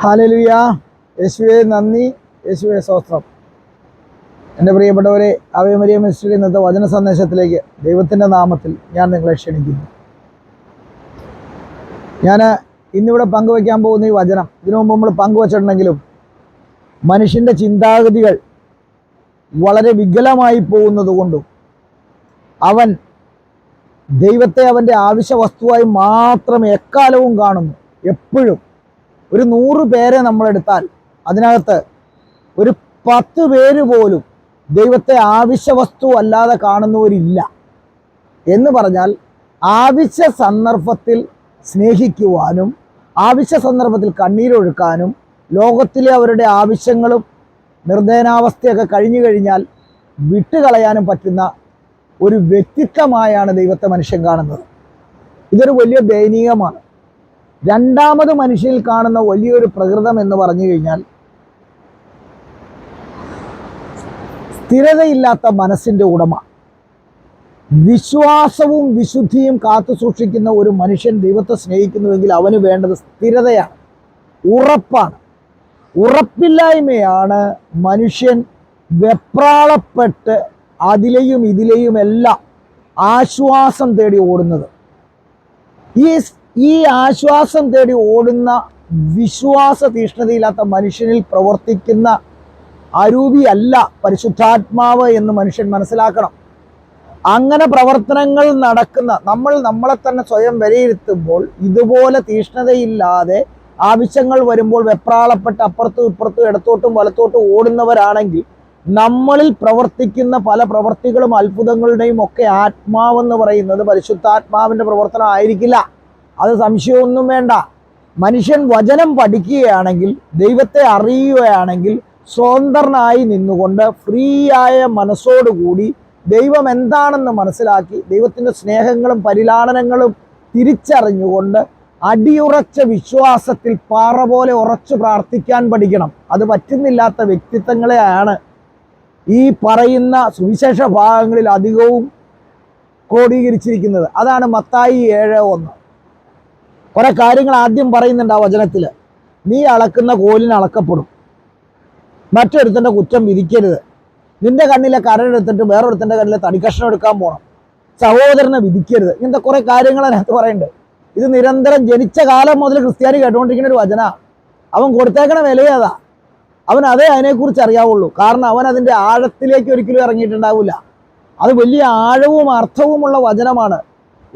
ഹാലലുയ. യേശുവെ നന്ദി. യേശുവെ സ്വസ്ത്രം എന്റെ പ്രിയപ്പെട്ടവരെ അവയമരിയ മിനിസ്റ്ററിൽ ഇന്നത്തെ വചന സന്ദേശത്തിലേക്ക് ദൈവത്തിന്റെ നാമത്തിൽ ഞാൻ നിങ്ങളെ ക്ഷണിക്കുന്നു. ഞാൻ ഇന്നിവിടെ പങ്കുവയ്ക്കാൻ പോകുന്ന ഈ വചനം ഇതിനു മുമ്പ് നമ്മൾ പങ്കുവച്ചിട്ടുണ്ടെങ്കിലും മനുഷ്യന്റെ ചിന്താഗതികൾ വളരെ വികലമായി പോകുന്നത് കൊണ്ടും അവൻ ദൈവത്തെ അവന്റെ ആവശ്യ വസ്തുവായി മാത്രം എക്കാലവും കാണുന്നു. എപ്പോഴും ഒരു നൂറ് പേരെ നമ്മളെടുത്താൽ അതിനകത്ത് ഒരു പത്ത് പേര് പോലും ദൈവത്തെ ആവശ്യ വസ്തു അല്ലാതെ കാണുന്നവരില്ല. എന്ന് പറഞ്ഞാൽ ആവശ്യ സന്ദർഭത്തിൽ സ്നേഹിക്കുവാനും ആവശ്യ സന്ദർഭത്തിൽ കണ്ണീരൊഴുക്കാനും ലോകത്തിലെ അവരുടെ ആവശ്യങ്ങളും നിർദ്ദേനാവസ്ഥയൊക്കെ കഴിഞ്ഞു കഴിഞ്ഞാൽ വിട്ടുകളയാനും പറ്റുന്ന ഒരു വ്യക്തിത്വമായാണ് ദൈവത്തെ മനുഷ്യൻ കാണുന്നത്. ഇതൊരു വലിയ ദയനീയമാണ്. രണ്ടാമത് മനുഷ്യനിൽ കാണുന്ന വലിയൊരു പ്രകൃതം എന്ന് പറഞ്ഞു കഴിഞ്ഞാൽ സ്ഥിരതയില്ലാത്ത മനസ്സിന്റെ ഉടമ. വിശ്വാസവും വിശുദ്ധിയും കാത്തു സൂക്ഷിക്കുന്ന ഒരു മനുഷ്യൻ ദൈവത്തെ സ്നേഹിക്കുന്നുവെങ്കിൽ അവന് വേണ്ടത് സ്ഥിരതയാണ് ഉറപ്പാണ്. ഉറപ്പില്ലായ്മയാണ് മനുഷ്യൻ വെപ്രാളപ്പെട്ട് അതിലെയും ഇതിലെയും എല്ലാം ആശ്വാസം തേടി ഓടുന്നത്. ഈ ഈ ആശ്വാസം തേടി ഓടുന്ന വിശ്വാസ തീഷ്ണതയില്ലാത്ത മനുഷ്യനിൽ പ്രവർത്തിക്കുന്ന അരൂപിയല്ല പരിശുദ്ധാത്മാവ് എന്ന് മനുഷ്യൻ മനസ്സിലാക്കണം. അങ്ങനെ പ്രവർത്തനങ്ങൾ നടക്കുന്ന നമ്മൾ നമ്മളെ തന്നെ സ്വയം വിലയിരുത്തുമ്പോൾ ഇതുപോലെ തീഷ്ണതയില്ലാതെ ആവശ്യങ്ങൾ വരുമ്പോൾ വെപ്രാളപ്പെട്ട് അപ്പുറത്തും ഇപ്പുറത്തും ഇടത്തോട്ടും വലത്തോട്ടും ഓടുന്നവരാണെങ്കിൽ നമ്മളിൽ പ്രവർത്തിക്കുന്ന പല പ്രവർത്തികളും അത്ഭുതങ്ങളുടെയും ഒക്കെ ആത്മാവെന്ന് പറയുന്നത് പരിശുദ്ധാത്മാവിന്റെ പ്രവർത്തനം ആയിരിക്കില്ല. അത് സംശയമൊന്നും വേണ്ട. മനുഷ്യൻ വചനം പഠിക്കുകയാണെങ്കിൽ ദൈവത്തെ അറിയുകയാണെങ്കിൽ സ്വതന്ത്രനായി നിന്നുകൊണ്ട് ഫ്രീ ആയ മനസ്സോടുകൂടി ദൈവം എന്താണെന്ന് മനസ്സിലാക്കി ദൈവത്തിന്റെ സ്നേഹങ്ങളും പരിലാളനങ്ങളും തിരിച്ചറിഞ്ഞുകൊണ്ട് അടിയുറച്ച വിശ്വാസത്തിൽ പാറ പോലെ ഉറച്ചു പ്രാർത്ഥിക്കാൻ പഠിക്കണം. അത് പറ്റുന്നില്ലാത്ത വ്യക്തിത്വങ്ങളെയാണ് ഈ പറയുന്ന സുവിശേഷ ഭാഗങ്ങളിൽ അധികവും ക്രോഡീകരിച്ചിരിക്കുന്നത്. അതാണ് മത്തായി ഏഴ് ഒന്ന്. കുറെ കാര്യങ്ങൾ ആദ്യം പറയുന്നുണ്ട് ആ വചനത്തിൽ നീ അളക്കുന്ന കോലിന് അളക്കപ്പെടും. മറ്റൊരുത്തന്റെ കുറ്റം വിധിക്കരുത്. നിന്റെ കണ്ണിലെ കരടെടുത്തിട്ട് വേറൊരുത്തന്റെ കണ്ണിലെ തടിക്കഷ്ണം എടുക്കാൻ പോകണം സഹോദരനെ വിധിക്കരുത്. ഇങ്ങനത്തെ കുറെ കാര്യങ്ങൾ അതിനകത്ത് പറയുന്നുണ്ട്. ഇത് നിരന്തരം ജനിച്ച കാലം മുതൽ ക്രിസ്ത്യാനി കേട്ടുകൊണ്ടിരിക്കുന്ന ഒരു വചന. അവൻ കൊടുത്തേക്കണ വിലയേതാ അവൻ അതേ അതിനെക്കുറിച്ച് അറിയാവുള്ളൂ. കാരണം അവൻ അതിന്റെ ആഴത്തിലേക്ക് ഒരിക്കലും ഇറങ്ങിയിട്ടുണ്ടാവില്ല. അത് വലിയ ആഴവും അർത്ഥവുമുള്ള വചനമാണ്.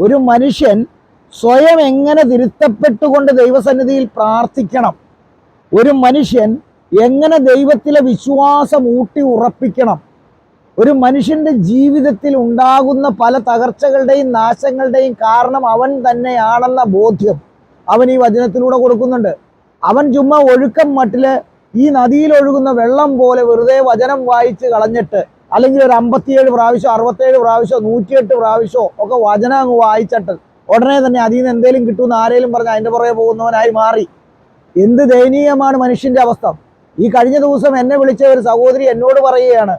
ഒരു മനുഷ്യൻ സ്വയം എങ്ങനെ തിരുത്തപ്പെട്ടുകൊണ്ട് ദൈവസന്നിധിയിൽ പ്രാർത്ഥിക്കണം? ഒരു മനുഷ്യൻ എങ്ങനെ ദൈവത്തിലെ വിശ്വാസം ഊട്ടി ഉറപ്പിക്കണം? ഒരു മനുഷ്യന്റെ ജീവിതത്തിൽ ഉണ്ടാകുന്ന പല തകർച്ചകളുടെയും നാശങ്ങളുടെയും കാരണം അവൻ തന്നെയാണെന്ന ബോധ്യം അവൻ ഈ വചനത്തിലൂടെ കൊടുക്കുന്നുണ്ട്. അവൻ ചുമ്മാ ഒഴുക്കം മട്ടിൽ ഈ നദിയിൽ ഒഴുകുന്ന വെള്ളം പോലെ വെറുതെ വചനം വായിച്ച് കളഞ്ഞിട്ട് അല്ലെങ്കിൽ ഒരു അമ്പത്തിയേഴ് പ്രാവശ്യം അറുപത്തേഴ് പ്രാവശ്യം നൂറ്റിയെട്ട് പ്രാവശ്യമോ ഒക്കെ വചനം അങ്ങ് വായിച്ചിട്ട് ഉടനെ തന്നെ അതിൽ നിന്ന് എന്തെങ്കിലും കിട്ടുമെന്ന് ആരെങ്കിലും പറഞ്ഞ് അതിന്റെ പുറകെ പോകുന്നവനായി മാറി. എന്ത് ദയനീയമാണ് മനുഷ്യന്റെ അവസ്ഥ. ഈ കഴിഞ്ഞ ദിവസം എന്നെ വിളിച്ച ഒരു സഹോദരി എന്നോട് പറയുകയാണ്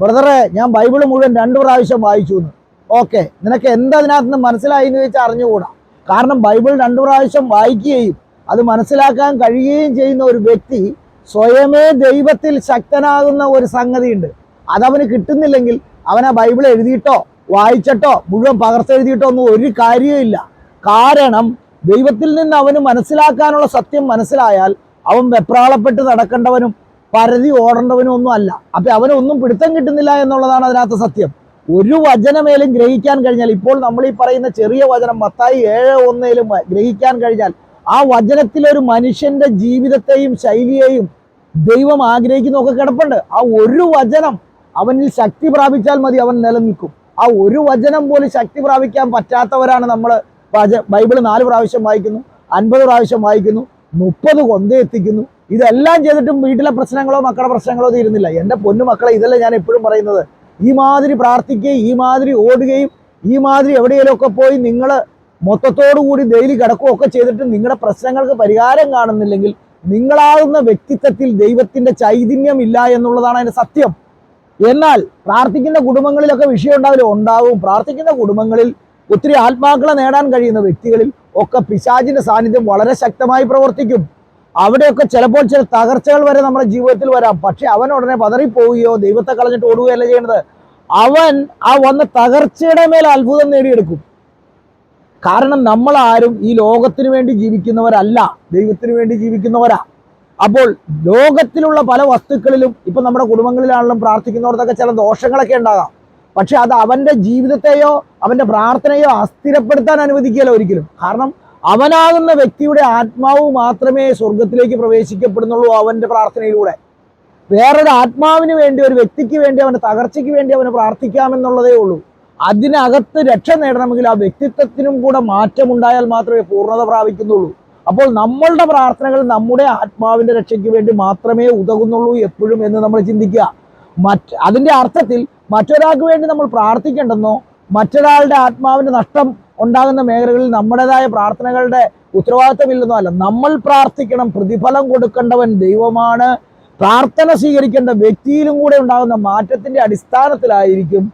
ബ്രദറെ ഞാൻ ബൈബിൾ മുഴുവൻ രണ്ടു പ്രാവശ്യം വായിച്ചു എന്ന് ഓക്കെ നിനക്ക് എന്തതിനകത്ത് നിന്ന് മനസ്സിലായി എന്ന് ചോദിച്ചാൽ അറിഞ്ഞുകൂടാ. കാരണം ബൈബിൾ രണ്ടു പ്രാവശ്യം വായിക്കുകയും അത് മനസ്സിലാക്കാൻ കഴിയുകയും ചെയ്യുന്ന ഒരു വ്യക്തി സ്വയമേ ദൈവത്തിൽ ശക്തനാകുന്ന ഒരു സംഗതിയുണ്ട്. അതവന് കിട്ടുന്നില്ലെങ്കിൽ അവൻ ആ ബൈബിൾ എഴുതിയിട്ടോ? വായിച്ചിട്ടോ മുഴുവൻ പകർത്തെഴുതിയിട്ടോ ഒന്നും ഒരു കാര്യമില്ല കാരണം ദൈവത്തിൽ നിന്ന് അവന് മനസ്സിലാക്കാനുള്ള സത്യം മനസ്സിലായാൽ അവൻ വെപ്രാളപ്പെട്ട് നടക്കേണ്ടവനും പരതി ഓടേണ്ടവനും ഒന്നും അല്ല. അപ്പൊ അവനൊന്നും പിടുത്തം കിട്ടുന്നില്ല എന്നുള്ളതാണ് അതിനകത്ത് സത്യം. ഒരു വചനമേലും ഗ്രഹിക്കാൻ കഴിഞ്ഞാൽ ഇപ്പോൾ നമ്മൾ ഈ പറയുന്ന ചെറിയ വചനം മത്തായി ഏഴ് ഒന്നേലും ഗ്രഹിക്കാൻ കഴിഞ്ഞാൽ ആ വചനത്തിൽ ഒരു മനുഷ്യന്റെ ജീവിതത്തെയും ശൈലിയെയും ദൈവം ആഗ്രഹിക്കുന്നൊക്കെ കിടപ്പുണ്ട്. ആ ഒരു വചനം അവനിൽ ശക്തി പ്രാപിച്ചാൽ മതി അവൻ നിലനിൽക്കും. ആ ഒരു വചനം പോലും ശക്തി പ്രാപിക്കാൻ പറ്റാത്തവരാണ് നമ്മൾ ബൈബിൾ നാല് പ്രാവശ്യം വായിക്കുന്നു അൻപത് പ്രാവശ്യം വായിക്കുന്നു മുപ്പത് കൊന്തേ എത്തിക്കുന്നു. ഇതെല്ലാം ചെയ്തിട്ടും വീട്ടിലെ പ്രശ്നങ്ങളോ മക്കളുടെ പ്രശ്നങ്ങളോ തീരുന്നില്ല എന്റെ പൊന്നു മക്കളെ ഇതല്ല ഞാൻ എപ്പോഴും പറയുന്നത്. ഈ മാതിരി പ്രാർത്ഥിക്കുകയും ഈ മാതിരി ഓടുകയും ഈ മാതിരി എവിടെയെങ്കിലുമൊക്കെ പോയി നിങ്ങൾ കൂടി ഡെയിലി കിടക്കുകയൊക്കെ ചെയ്തിട്ട് നിങ്ങളുടെ പ്രശ്നങ്ങൾക്ക് പരിഹാരം കാണുന്നില്ലെങ്കിൽ നിങ്ങളാകുന്ന വ്യക്തിത്വത്തിൽ ദൈവത്തിന്റെ ചൈതന്യം ഇല്ല എന്നുള്ളതാണ് അതിന്റെ സത്യം. എന്നാൽ പ്രാർത്ഥിക്കുന്ന കുടുംബങ്ങളിലൊക്കെ വിഷയം ഉണ്ടാവില്ല ഉണ്ടാവും. പ്രാർത്ഥിക്കുന്ന കുടുംബങ്ങളിൽ ഒത്തിരി ആത്മാക്കളെ നേടാൻ കഴിയുന്ന വ്യക്തികളിൽ ഒക്കെ പിശാചിന്റെ സാന്നിധ്യം വളരെ ശക്തമായി പ്രവർത്തിക്കും. അവിടെയൊക്കെ ചിലപ്പോൾ ചില തകർച്ചകൾ വരെ നമ്മുടെ ജീവിതത്തിൽ വരാം. പക്ഷെ അവൻ ഉടനെ പതറിപ്പോവുകയോ ദൈവത്തെ കളഞ്ഞിട്ട് ഓടുകയല്ല ചെയ്യുന്നത് അവൻ ആ വന്ന തകർച്ചയുടെ മേൽ അത്ഭുതം നേടിയെടുക്കും. കാരണം നമ്മൾ ആരും ഈ ലോകത്തിന് വേണ്ടി ജീവിക്കുന്നവരല്ല. ദൈവത്തിന് വേണ്ടി ജീവിക്കുന്നവരാ. അപ്പോൾ ലോകത്തിലുള്ള പല വസ്തുക്കളിലും ഇപ്പൊ നമ്മുടെ കുടുംബങ്ങളിലാണെങ്കിലും പ്രാർത്ഥിക്കുന്നവർക്കൊക്കെ ചില ദോഷങ്ങളൊക്കെ ഉണ്ടാകാം. പക്ഷെ അത് അവന്റെ ജീവിതത്തെയോ അവന്റെ പ്രാർത്ഥനയോ അസ്ഥിരപ്പെടുത്താൻ അനുവദിക്കുകയില്ല ഒരിക്കലും. കാരണം അവനാകുന്ന വ്യക്തിയുടെ ആത്മാവ് മാത്രമേ സ്വർഗത്തിലേക്ക് പ്രവേശിക്കപ്പെടുന്നുള്ളൂ അവന്റെ പ്രാർത്ഥനയിലൂടെ. വേറൊരു ആത്മാവിന് വേണ്ടി ഒരു വ്യക്തിക്ക് വേണ്ടി അവന്റെ തകർച്ചയ്ക്ക് വേണ്ടി അവന് പ്രാർത്ഥിക്കാമെന്നുള്ളതേ ഉള്ളൂ. അതിനകത്ത് രക്ഷ നേടണമെങ്കിൽ ആ വ്യക്തിത്വത്തിനും കൂടെ മാറ്റമുണ്ടായാൽ മാത്രമേ പൂർണത പ്രാപിക്കുന്നുള്ളൂ. അപ്പോൾ നമ്മളുടെ പ്രാർത്ഥനകൾ നമ്മുടെ ആത്മാവിന്റെ രക്ഷയ്ക്ക് വേണ്ടി മാത്രമേ ഉതകുന്നുള്ളൂ എപ്പോഴും എന്ന് നമ്മൾ ചിന്തിക്കുക. മറ്റ് അതിന്റെ അർത്ഥത്തിൽ മറ്റൊരാൾക്ക് വേണ്ടി നമ്മൾ പ്രാർത്ഥിക്കേണ്ടെന്നോ മറ്റൊരാളുടെ ആത്മാവിന്റെ നഷ്ടം ഉണ്ടാകുന്ന മേഖലകളിൽ നമ്മുടേതായ പ്രാർത്ഥനകളുടെ ഉത്തരവാദിത്തമില്ലെന്നോ അല്ല. നമ്മൾ പ്രാർത്ഥിക്കണം പ്രതിഫലം കൊടുക്കേണ്ടവൻ ദൈവമാണ്. പ്രാർത്ഥന സ്വീകരിക്കേണ്ട വ്യക്തിയിലും കൂടെ ഉണ്ടാകുന്ന മാറ്റത്തിന്റെ അടിസ്ഥാനത്തിലായിരിക്കും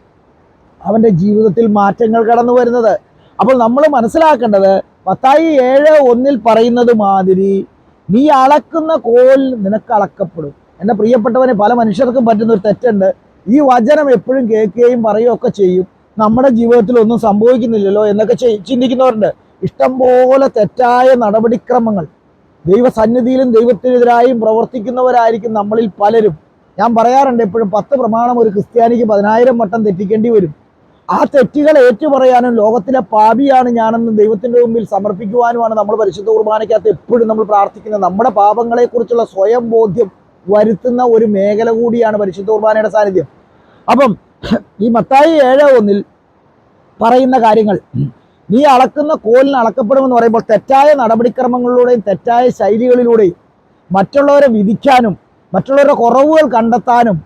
അവന്റെ ജീവിതത്തിൽ മാറ്റങ്ങൾ കടന്നു വരുന്നത് അപ്പോൾ നമ്മൾ മനസ്സിലാക്കേണ്ടത് പത്തായി ഏഴ് ഒന്നിൽ പറയുന്നത് മാതിരി നീ അളക്കുന്ന കോൽ നിനക്ക് അളക്കപ്പെടും. എന്റെ പ്രിയപ്പെട്ടവനെ പല മനുഷ്യർക്കും പറ്റുന്ന ഒരു തെറ്റുണ്ട്. ഈ വചനം എപ്പോഴും കേൾക്കുകയും പറയുകയൊക്കെ ചെയ്യും. നമ്മുടെ ജീവിതത്തിൽ ഒന്നും സംഭവിക്കുന്നില്ലല്ലോ എന്നൊക്കെ ചിന്തിക്കുന്നവരുണ്ട്. ഇഷ്ടംപോലെ തെറ്റായ നടപടിക്രമങ്ങൾ. ദൈവസന്നിധിയിലും ദൈവത്തിനെതിരായും പ്രവർത്തിക്കുന്നവരായിരിക്കും നമ്മളിൽ പലരും. ഞാൻ പറയാറുണ്ട് എപ്പോഴും പത്ത് പ്രമാണം ഒരു ക്രിസ്ത്യാനിക്ക് പതിനായിരം വട്ടം തെറ്റിക്കേണ്ടി വരും. ആ തെറ്റുകൾ ഏറ്റുപറയാനും ലോകത്തിലെ പാപിയാണ് ഞാനെന്ന് ദൈവത്തിന്റെ മുമ്പിൽ സമർപ്പിക്കുവാനുമാണ് നമ്മൾ പരിശുദ്ധ കുർബാനയ്ക്കകത്ത് എപ്പോഴും നമ്മൾ പ്രാർത്ഥിക്കുന്നത്. നമ്മുടെ പാപങ്ങളെക്കുറിച്ചുള്ള സ്വയം ബോധ്യം വരുത്തുന്ന ഒരു മേഖല കൂടിയാണ് പരിശുദ്ധ കുർബാനയുടെ സാന്നിധ്യം. അപ്പം ഈ മത്തായി ഏഴ് ഒന്നിൽ പറയുന്ന കാര്യങ്ങൾ നീ അളക്കുന്ന കോലിന് അളക്കപ്പെടുമെന്ന് പറയുമ്പോൾ തെറ്റായ നടപടിക്രമങ്ങളിലൂടെയും തെറ്റായ ശൈലികളിലൂടെയും മറ്റുള്ളവരെ വിധിക്കാനും മറ്റുള്ളവരുടെ കുറവുകൾ കണ്ടെത്താനും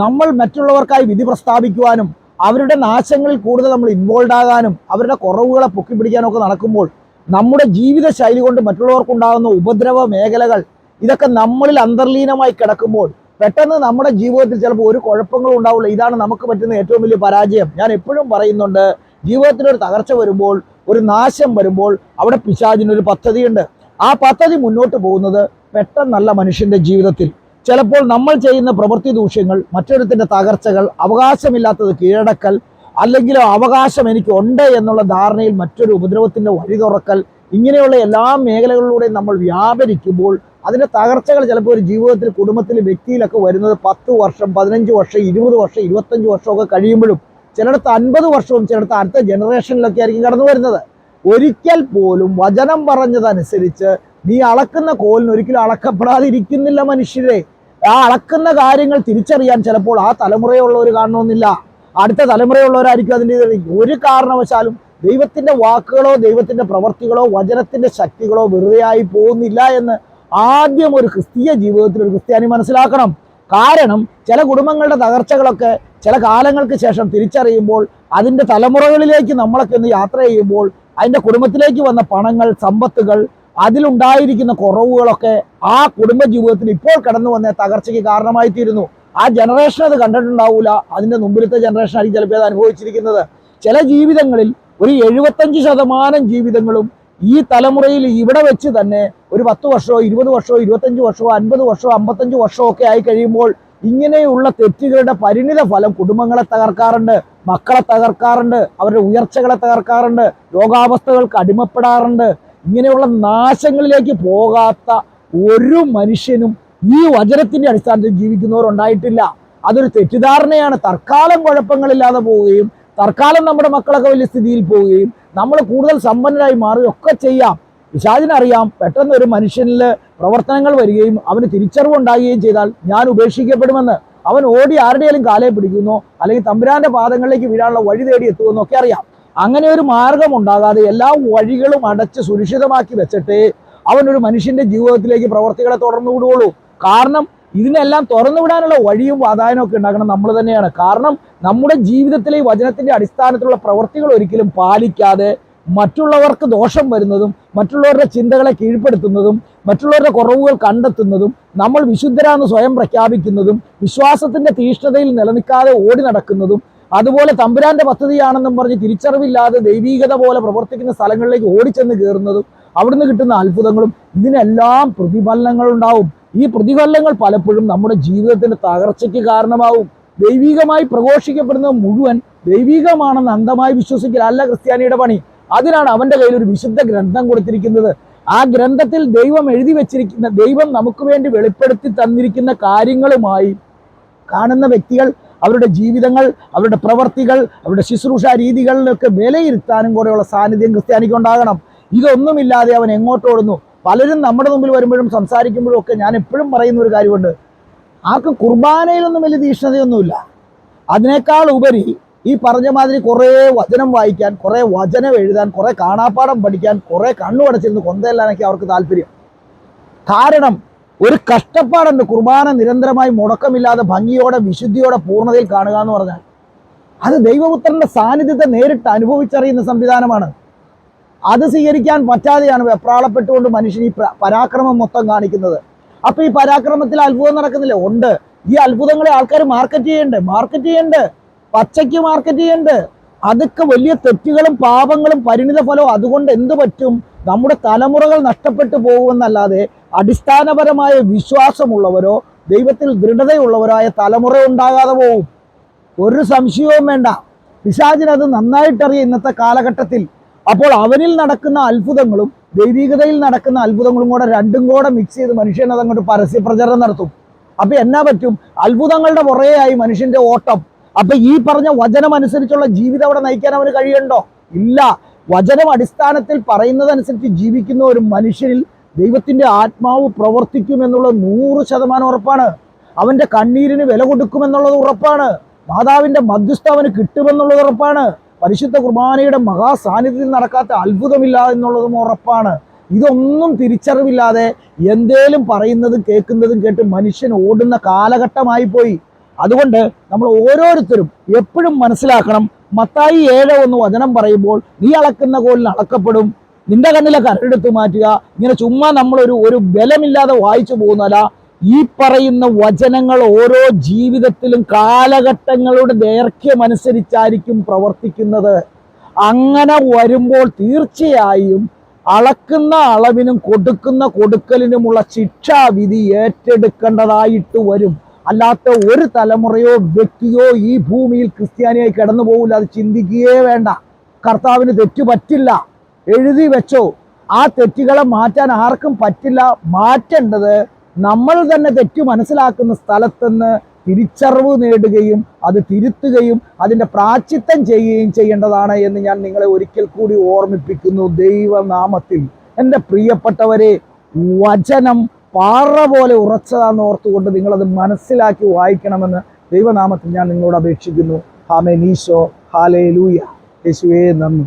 നമ്മൾ മറ്റുള്ളവർക്കായി വിധി പ്രസ്താവിക്കുവാനും അവരുടെ നാശങ്ങളിൽ കൂടുതൽ നമ്മൾ ഇൻവോൾവ് ആകാനും അവരുടെ കുറവുകളെ പൊക്കി പിടിക്കാനും ഒക്കെ നടക്കുമ്പോൾ നമ്മുടെ ജീവിത ശൈലി കൊണ്ട് മറ്റുള്ളവർക്കുണ്ടാകുന്ന ഉപദ്രവ മേഖലകൾ ഇതൊക്കെ നമ്മളിൽ അന്തർലീനമായി കിടക്കുമ്പോൾ പെട്ടെന്ന് നമ്മുടെ ജീവിതത്തിൽ ചിലപ്പോൾ ഒരു കുഴപ്പങ്ങളും ഉണ്ടാവില്ല. ഇതാണ് നമുക്ക് പറ്റുന്ന ഏറ്റവും വലിയ പരാജയം. ഞാൻ എപ്പോഴും പറയുന്നുണ്ട് ജീവിതത്തിൽ ഒരു തകർച്ച വരുമ്പോൾ ഒരു നാശം വരുമ്പോൾ അവിടെ പിശാചിനൊരു പദ്ധതിയുണ്ട്. ആ പദ്ധതി മുന്നോട്ട് പോകുന്നത് പെട്ടെന്നല്ല മനുഷ്യന്റെ ജീവിതത്തിൽ. ചിലപ്പോൾ നമ്മൾ ചെയ്യുന്ന പ്രവൃത്തി ദൂഷ്യങ്ങൾ മറ്റൊരുത്തിന്റെ തകർച്ചകൾ അവകാശമില്ലാത്തത് കീഴടക്കൽ അല്ലെങ്കിൽ അവകാശം എനിക്ക് ഉണ്ട് എന്നുള്ള ധാരണയിൽ മറ്റൊരു ഉപദ്രവത്തിന്റെ വഴി തുറക്കൽ ഇങ്ങനെയുള്ള എല്ലാ മേഖലകളിലൂടെയും നമ്മൾ വ്യാപരിക്കുമ്പോൾ അതിന്റെ തകർച്ചകൾ ചിലപ്പോൾ ഒരു ജീവിതത്തിൽ കുടുംബത്തിൽ വ്യക്തിയിലൊക്കെ വരുന്നത് പത്ത് വർഷം പതിനഞ്ച് വർഷം ഇരുപത് വർഷം ഇരുപത്തഞ്ച് വർഷമൊക്കെ കഴിയുമ്പോഴും ചിലയിടത്ത് അൻപത് വർഷവും ചിലയിടത്ത് അടുത്ത ജനറേഷനിലൊക്കെ ആയിരിക്കും കടന്നു വരുന്നത്. ഒരിക്കൽ പോലും വചനം പറഞ്ഞതനുസരിച്ച് നീ അളക്കുന്ന കോലിന് ഒരിക്കലും അളക്കപ്പെടാതിരിക്കുന്നില്ല മനുഷ്യരെ. ആ അളക്കുന്ന കാര്യങ്ങൾ തിരിച്ചറിയാൻ ചിലപ്പോൾ ആ തലമുറയുള്ളവർ കാണണമെന്നില്ല. അടുത്ത തലമുറയുള്ളവരായിരിക്കും അതിന്റെ ഒരു കാരണവശാലും ദൈവത്തിന്റെ വാക്കുകളോ ദൈവത്തിന്റെ പ്രവർത്തികളോ വചനത്തിന്റെ ശക്തികളോ വെറുതെയായി പോകുന്നില്ല എന്ന് ആദ്യം ഒരു ക്രിസ്തീയ ജീവിതത്തിൽ ഒരു ക്രിസ്ത്യാനി മനസ്സിലാക്കണം. കാരണം ചില കുടുംബങ്ങളുടെ തകർച്ചകളൊക്കെ ചില കാലങ്ങൾക്ക് ശേഷം തിരിച്ചറിയുമ്പോൾ അതിന്റെ തലമുറകളിലേക്ക് നമ്മളൊക്കെ ഒന്ന് യാത്ര ചെയ്യുമ്പോൾ അതിന്റെ കുടുംബത്തിലേക്ക് വന്ന പണങ്ങൾ സമ്പത്തുകൾ അതിലുണ്ടായിരിക്കുന്ന കുറവുകളൊക്കെ ആ കുടുംബ ജീവിതത്തിൽ ഇപ്പോൾ കടന്നു വന്ന തകർച്ചയ്ക്ക് കാരണമായി തീരുന്നു ആ ജനറേഷൻ അത് കണ്ടിട്ടുണ്ടാവില്ല അതിന്റെ മുമ്പിലത്തെ ജനറേഷൻ ആയിരിക്കും ചിലപ്പോൾ അത് അനുഭവിച്ചിരിക്കുന്നത്. ചില ജീവിതങ്ങളിൽ ഒരു എഴുപത്തഞ്ച് ശതമാനം ജീവിതങ്ങളും ഈ തലമുറയിൽ ഇവിടെ വെച്ച് തന്നെ ഒരു പത്ത് വർഷമോ ഇരുപത് വർഷമോ ഇരുപത്തഞ്ച് വർഷമോ അൻപത് വർഷമോ അമ്പത്തഞ്ച് വർഷമോ ഒക്കെ ആയി കഴിയുമ്പോൾ ഇങ്ങനെയുള്ള തെറ്റുകളുടെ പരിണിത ഫലം കുടുംബങ്ങളെ തകർക്കാറുണ്ട് മക്കളെ തകർക്കാറുണ്ട് അവരുടെ ഉയർച്ചകളെ തകർക്കാറുണ്ട് രോഗാവസ്ഥകൾക്ക് അടിമപ്പെടാറുണ്ട്. ഇങ്ങനെയുള്ള നാശങ്ങളിലേക്ക് പോകാത്ത ഒരു മനുഷ്യനും ഈ വചനത്തിന്റെ അടിസ്ഥാനത്തിൽ ജീവിക്കുന്നവർ ഉണ്ടായിട്ടില്ല അതൊരു തെറ്റിദ്ധാരണയാണ്. തർക്കാലം കുഴപ്പങ്ങളില്ലാതെ പോവുകയും തർക്കാലം നമ്മുടെ മക്കളൊക്കെ വലിയ സ്ഥിതിയിൽ പോവുകയും നമ്മൾ കൂടുതൽ സമ്പന്നരായി മാറുകയും ഒക്കെ ചെയ്യാം. പിശാചിനറിയാം പെട്ടെന്ന് ഒരു മനുഷ്യനിൽ പ്രവർത്തനങ്ങൾ വരികയും അവന് തിരിച്ചറിവുണ്ടാകുകയും ചെയ്താൽ ഞാൻ ഉപേക്ഷിക്കപ്പെടുമെന്ന്. അവൻ ഓടി ആരുടെയും കാലയെ പിടിക്കുന്നോ അല്ലെങ്കിൽ തമ്പുരാന്റെ പാദങ്ങളിലേക്ക് വീഴാനുള്ള വഴി തേടി എത്തുമെന്നൊക്കെ അറിയാം. അങ്ങനെ ഒരു മാർഗം ഉണ്ടാകാതെ എല്ലാ വഴികളും അടച്ച് സുരക്ഷിതമാക്കി വെച്ചിട്ട് അവൻ ഒരു മനുഷ്യന്റെ ജീവിതത്തിലേക്ക് പ്രവർത്തികളെ തുറന്നു വിടുകയുള്ളൂ. കാരണം ഇതിനെല്ലാം തുറന്നു വിടാനുള്ള വഴിയും വാതായനവും ഒക്കെ ഉണ്ടാക്കണം നമ്മൾ തന്നെയാണ്. കാരണം നമ്മുടെ ജീവിതത്തിലെ വചനത്തിന്റെ അടിസ്ഥാനത്തിലുള്ള പ്രവർത്തികൾ ഒരിക്കലും പാലിക്കാതെ മറ്റുള്ളവർക്ക് ദോഷം വരുന്നതും മറ്റുള്ളവരുടെ ചിന്തകളെ കീഴ്പ്പെടുത്തുന്നതും മറ്റുള്ളവരുടെ കുറവുകൾ കണ്ടെത്തുന്നതും നമ്മൾ വിശുദ്ധരാന്ന് സ്വയം പ്രഖ്യാപിക്കുന്നതും വിശ്വാസത്തിന്റെ തീഷ്ണതയിൽ നിലനിൽക്കാതെ ഓടി നടക്കുന്നതും അതുപോലെ തമ്പുരാന്റെ പദ്ധതിയാണെന്നും പറഞ്ഞ് തിരിച്ചറിവില്ലാതെ ദൈവീകത പോലെ പ്രവർത്തിക്കുന്ന സ്ഥലങ്ങളിലേക്ക് ഓടിച്ചെന്ന് കയറുന്നതും അവിടുന്ന് കിട്ടുന്ന അത്ഭുതങ്ങളും ഇതിനെല്ലാം പ്രതിഫലനങ്ങൾ ഉണ്ടാവും. ഈ പ്രതിഫലനങ്ങൾ പലപ്പോഴും നമ്മുടെ ജീവിതത്തിന്റെ തകർച്ചയ്ക്ക് കാരണമാവും. ദൈവികമായി പ്രഘോഷിക്കപ്പെടുന്ന മുഴുവൻ ദൈവികമാണെന്ന് അന്ധമായി വിശ്വസിക്കൽ അല്ല ക്രിസ്ത്യാനിയുടെ പണി. അതിനാണ് അവന്റെ കയ്യിൽ ഒരു വിശുദ്ധ ഗ്രന്ഥം കൊടുത്തിരിക്കുന്നത്. ആ ഗ്രന്ഥത്തിൽ ദൈവം എഴുതി വെച്ചിരിക്കുന്ന ദൈവം നമുക്ക് വേണ്ടി വെളിപ്പെടുത്തി തന്നിരിക്കുന്ന കാര്യങ്ങളുമായി കാണുന്ന വ്യക്തികൾ അവരുടെ ജീവിതങ്ങൾ അവരുടെ പ്രവർത്തികൾ അവരുടെ ശുശ്രൂഷ രീതികളിലൊക്കെ വിലയിരുത്താനും കൂടെയുള്ള സാന്നിധ്യം ക്രിസ്ത്യാനിക്ക് ഉണ്ടാകണം. ഇതൊന്നുമില്ലാതെ അവൻ എങ്ങോട്ട് ഓടുന്നു? പലരും നമ്മുടെ മുമ്പിൽ വരുമ്പോഴും സംസാരിക്കുമ്പോഴും ഒക്കെ ഞാൻ എപ്പോഴും പറയുന്ന ഒരു കാര്യമുണ്ട്. ആർക്കും കുർബാനയിലൊന്നും വലിയ തീഷ്ണതയൊന്നുമില്ല. അതിനേക്കാൾ ഉപരി ഈ പറഞ്ഞ മാതിരി കുറേ വചനം വായിക്കാൻ കുറേ വചനം എഴുതാൻ കുറേ കാണാപ്പാടം പഠിക്കാൻ കുറേ കണ്ണു അടച്ചിരുന്ന് കൊന്തയല്ലാനൊക്കെ അവർക്ക് താല്പര്യം. കാരണം ഒരു കഷ്ടപ്പാടുണ്ട് കുർബാന നിരന്തരമായി മുടക്കമില്ലാതെ ഭംഗിയോടെ വിശുദ്ധിയോടെ പൂർണതയിൽ കാണുക എന്ന് പറഞ്ഞാൽ. അത് ദൈവപുത്രന്റെ സാന്നിധ്യത്തെ നേരിട്ട് അനുഭവിച്ചറിയുന്ന സംവിധാനമാണ്. അത് സ്വീകരിക്കാൻ പറ്റാതെയാണ് വെപ്രാളപ്പെട്ടുകൊണ്ട് മനുഷ്യൻ ഈ പരാക്രമം മൊത്തം കാണിക്കുന്നത്. അപ്പൊ ഈ പരാക്രമത്തിൽ അത്ഭുതം നടക്കുന്നില്ല. ഉണ്ട്. ഈ അത്ഭുതങ്ങളെ ആൾക്കാർ മാർക്കറ്റ് ചെയ്യണ്ട് മാർക്കറ്റ് ചെയ്യണ്ട് പച്ചയ്ക്ക് മാർക്കറ്റ് ചെയ്യണ്ട് അതൊക്കെ വലിയ തെറ്റുകളും പാപങ്ങളും പരിണിത ഫലവും അതുകൊണ്ട് എന്ത് പറ്റും? നമ്മുടെ തലമുറകൾ നഷ്ടപ്പെട്ടു പോകുമെന്നല്ലാതെ അടിസ്ഥാനപരമായ വിശ്വാസമുള്ളവരോ ദൈവത്തിൽ ദൃഢതയുള്ളവരായ തലമുറ ഉണ്ടാകാതെ പോകും ഒരു സംശയവും വേണ്ട. പിശാചിനത് നന്നായിട്ടറിയ ഇന്നത്തെ കാലഘട്ടത്തിൽ. അപ്പോൾ അവനിൽ നടക്കുന്ന അത്ഭുതങ്ങളും ദൈവികതയിൽ നടക്കുന്ന അത്ഭുതങ്ങളും കൂടെ രണ്ടും കൂടെ മിക്സ് ചെയ്ത് മനുഷ്യൻ അതങ്ങോട്ട് പരസ്യ പ്രചരണം നടത്തും. അപ്പൊ എന്നാ പറ്റും? അത്ഭുതങ്ങളുടെ പുറകെയായി മനുഷ്യന്റെ ഓട്ടം. അപ്പൊ ഈ പറഞ്ഞ വചനം അനുസരിച്ചുള്ള ജീവിതം അവിടെ നയിക്കാൻ അവന് കഴിയണ്ടോ ഇല്ല. വചനം അടിസ്ഥാനത്തിൽ പറയുന്നതനുസരിച്ച് ജീവിക്കുന്ന ഒരു മനുഷ്യരിൽ ദൈവത്തിന്റെ ആത്മാവ് പ്രവർത്തിക്കും എന്നുള്ളത് നൂറ് ശതമാനം ഉറപ്പാണ്. അവന്റെ കണ്ണീരിന് വില കൊടുക്കുമെന്നുള്ളത് ഉറപ്പാണ്. മാതാവിന്റെ മധ്യസ്ഥ അവന് കിട്ടുമെന്നുള്ളത് ഉറപ്പാണ്. പരിശുദ്ധ കുർബാനയുടെ മഹാസാന്നിധ്യത്തിൽ നടക്കാത്ത അത്ഭുതമില്ല എന്നുള്ളതും ഉറപ്പാണ്. ഇതൊന്നും തിരിച്ചറിവില്ലാതെ എന്തേലും പറയുന്നതും കേൾക്കുന്നതും കേട്ട് മനുഷ്യൻ ഓടുന്ന കാലഘട്ടമായി പോയി. അതുകൊണ്ട് നമ്മൾ ഓരോരുത്തരും എപ്പോഴും മനസ്സിലാക്കണം. മത്തായി ഏഴ് ഒന്ന് വചനം പറയുമ്പോൾ നീ അളക്കുന്ന കോലിൽ അളക്കപ്പെടും. നിന്റെ കണ്ണിലെ കരടെടുത്ത് മാറ്റുക. ഇങ്ങനെ ചുമ്മാ നമ്മളൊരു ഒരു ബലമില്ലാതെ വായിച്ചു പോകുന്നല്ല ഈ പറയുന്ന വചനങ്ങൾ ഓരോ ജീവിതത്തിലും കാലഘട്ടങ്ങളുടെ ദൈർഘ്യമനുസരിച്ചായിരിക്കും പ്രവർത്തിക്കുന്നത്. അങ്ങനെ വരുമ്പോൾ തീർച്ചയായും അളക്കുന്ന അളവിനും കൊടുക്കുന്ന കൊടുക്കലിനുമുള്ള ശിക്ഷാവിധി ഏറ്റെടുക്കേണ്ടതായിട്ട് വരും. അല്ലാത്ത ഒരു തലമുറയോ വ്യക്തിയോ ഈ ഭൂമിയിൽ ക്രിസ്ത്യാനിയായി കിടന്നു പോകില്ല. അത് ചിന്തിക്കുകയേ വേണ്ട. കർത്താവിന് തെറ്റു പറ്റില്ല. എഴുതി വെച്ചോ. ആ തെറ്റുകളെ മാറ്റാൻ ആർക്കും പറ്റില്ല. മാറ്റേണ്ടത് നമ്മൾ തന്നെ തെറ്റു മനസ്സിലാക്കുന്ന സ്ഥലത്തുനിന്ന് തിരിച്ചറിവ് നേടുകയും അത് തിരുത്തുകയും അതിന്റെ പ്രാച്ചിത്തം ചെയ്യുകയും ചെയ്യേണ്ടതാണ് എന്ന് ഞാൻ നിങ്ങളെ ഒരിക്കൽ കൂടി ഓർമ്മിപ്പിക്കുന്നു ദൈവനാമത്തിൽ. എന്റെ പ്രിയപ്പെട്ടവരെ വചനം പാറ പോലെ ഉറച്ചതാന്ന് ഓർത്തുകൊണ്ട് നിങ്ങളത് മനസ്സിലാക്കി വായിക്കണമെന്ന് ദൈവനാമത്തിൽ ഞാൻ നിങ്ങളോട് അപേക്ഷിക്കുന്നു. ഹാമേ നീശോ ഹാലേ ലൂയ യേശുവേ നന്ദി.